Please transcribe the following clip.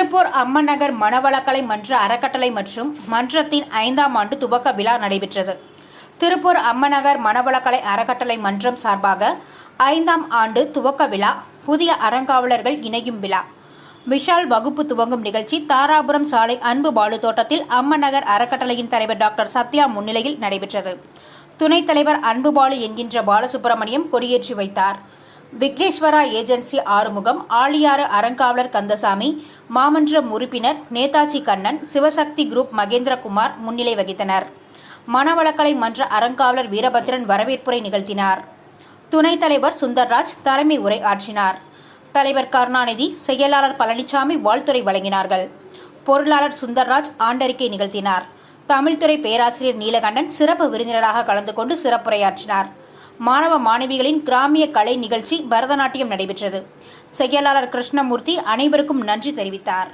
திருப்பூர் அம்மநகர் மனவளக்கலை மன்ற அறக்கட்டளை மற்றும் மன்றத்தின் ஐந்தாம் ஆண்டு துவக்க விழா நடைபெற்றது. திருப்பூர் அம்மநகர் மனவளக்கலை அறக்கட்டளை மன்றம் சார்பாக ஐந்தாம் ஆண்டு துவக்க விழா புதிய அறங்காவலர்கள் இணையும் விழா. விஷால் வகுப்பு துவங்கும் நிகழ்ச்சி தாராபுரம் சாலை அன்பு பாலு தோட்டத்தில் அம்மநகர் அறக்கட்டளையின் தலைவர் டாக்டர் சத்யா முன்னிலையில் நடைபெற்றது. துணைத் தலைவர் அன்புபாலு என்கின்ற பாலசுப்பிரமணியம் கொடியேற்றி வைத்தார். விக்னேஸ்வரா ஏஜென்சி ஆறுமுகம் ஆழியாறு அறங்காவலர் கந்தசாமி மாமன்றம் உறுப்பினர் நேதாஜி கண்ணன் சிவசக்தி குரூப் மகேந்திரகுமார் முன்னிலை வகித்தனர். மனவளக்கலை மன்ற அறங்காவலர் வீரபத்ரன் வரவேற்புரை நிகழ்த்தினார். துணைத் தலைவர் சுந்தர்ராஜ் தலைமை உரை ஆற்றினார் தலைவர் கருணாநிதி செயலாளர் பழனிசாமி வாழ்த்துரை வழங்கினார்கள். பொருளாளர் சுந்தர்ராஜ் ஆண்டறிக்கை நிகழ்த்தினார். தமிழ்துறை பேராசிரியர் நீலகண்டன் சிறப்பு விருந்தினராக கலந்து கொண்டு சிறப்புரையாற்றினார். மாணவ மாணவிகளின் கிராமிய கலை நிகழ்ச்சி பரதநாட்டியம் நடைபெற்றது. செயலாளர் கிருஷ்ணமூர்த்தி அனைவருக்கும் நன்றி தெரிவித்தார்.